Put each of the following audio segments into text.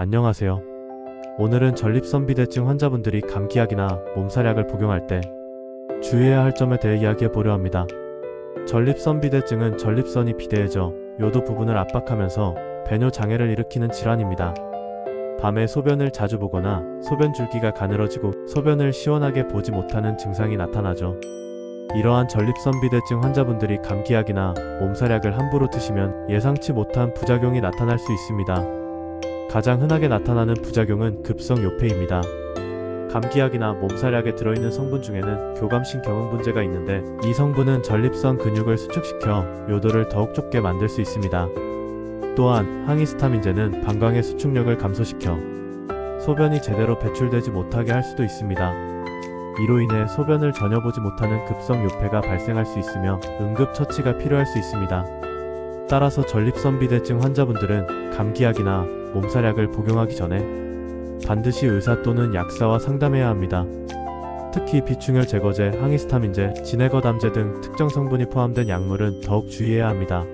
안녕하세요. 오늘은 전립선 비대증 환자분들이 감기약이나 몸살약을 복용할 때 주의해야 할 점에 대해 이야기해 보려 합니다. 전립선 비대증은 전립선이 비대해져 요도 부분을 압박하면서 배뇨 장애를 일으키는 질환입니다. 밤에 소변을 자주 보거나 소변 줄기가 가늘어지고 소변을 시원하게 보지 못하는 증상이 나타나죠. 이러한 전립선 비대증 환자분들이 감기약이나 몸살약을 함부로 드시면 예상치 못한 부작용이 나타날 수 있습니다. 가장 흔하게 나타나는 부작용은 급성 요폐입니다. 감기약이나 몸살약에 들어있는 성분 중에는 교감신 경응분제가 있는데 이 성분은 전립선 근육을 수축시켜 요도를 더욱 좁게 만들 수 있습니다. 또한 항히스타민제는 방광의 수축력을 감소시켜 소변이 제대로 배출되지 못하게 할 수도 있습니다. 이로 인해 소변을 전혀 보지 못하는 급성 요폐가 발생할 수 있으며 응급 처치가 필요할 수 있습니다. 따라서 전립선 비대증 환자분들은 감기약이나 몸살약을 복용하기 전에 반드시 의사 또는 약사와 상담해야 합니다. 특히 비충혈 제거제, 항히스타민제, 진해거담제 등 특정 성분이 포함된 약물은 더욱 주의해야 합니다.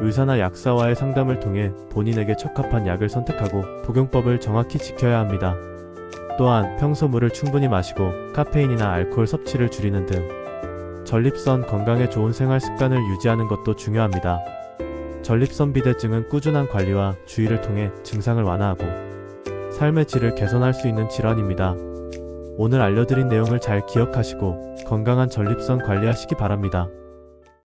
의사나 약사와의 상담을 통해 본인에게 적합한 약을 선택하고 복용법을 정확히 지켜야 합니다. 또한 평소 물을 충분히 마시고 카페인이나 알코올 섭취를 줄이는 등 전립선 건강에 좋은 생활 습관을 유지하는 것도 중요합니다. 전립선 비대증은 꾸준한 관리와 주의를 통해 증상을 완화하고 삶의 질을 개선할 수 있는 질환입니다. 오늘 알려드린 내용을 잘 기억하시고 건강한 전립선 관리하시기 바랍니다.